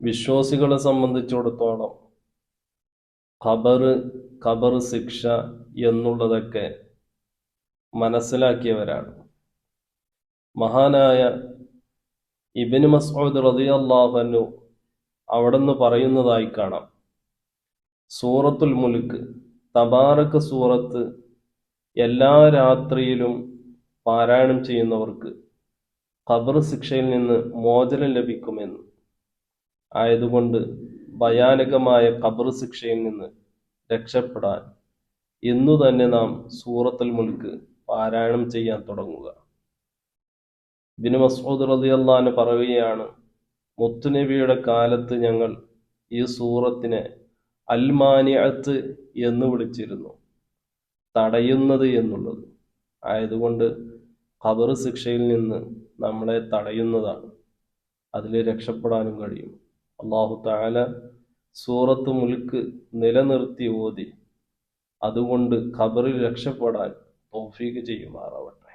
വിശ്വാസികളെ സംബന്ധിച്ചിടത്തോളം ഖബറ് ഖബർ ശിക്ഷ എന്നുള്ളതൊക്കെ മനസ്സിലാക്കിയവരാണ്. മഹാനായ ഇബിന് മസ്ഊദ് റളിയല്ലാഹു നിന്ന് പറയുന്നതായി കാണാം. സൂറത്തുൽ മുൽക്ക് തബാറക്ക് സൂറത്ത് എല്ലാ രാത്രിയിലും പാരായണം ചെയ്യുന്നവർക്ക് ഖബർ ശിക്ഷയിൽ നിന്ന് മോചനം ലഭിക്കുമെന്ന്. ആയതുകൊണ്ട് ഭയാനകമായ ഖബർ ശിക്ഷയിൽ നിന്ന് രക്ഷപ്പെടാൻ എന്നു തന്നെ നാം സൂറത്തുൽ മുൽക്ക് പാരായണം ചെയ്യാൻ തുടങ്ങുക. ബിനു മസൂദ് റളിയല്ലാഹു പറയുകയാണ് മുത്തുനബിയുടെ കാലത്ത് ഞങ്ങൾ ഈ സൂറത്തിനെ അൽമാനിയത്ത് എന്ന് വിളിച്ചിരുന്നു. തടയുന്നത് എന്നുള്ളത്. ആയതുകൊണ്ട് ഖബർ ശിക്ഷയിൽ നിന്ന് നമ്മളെ തടയുന്നതാണ്. അതിൽ രക്ഷപ്പെടാനും കഴിയും. അള്ളാഹു താല സൂറത്ത് മുൽക്ക് നിലനിർത്തി ഓതി. അതുകൊണ്ട് ഖബറിൽ രക്ഷപ്പെടാൻ തൗഫീക്ക് ചെയ്യുമാറാവട്ടെ.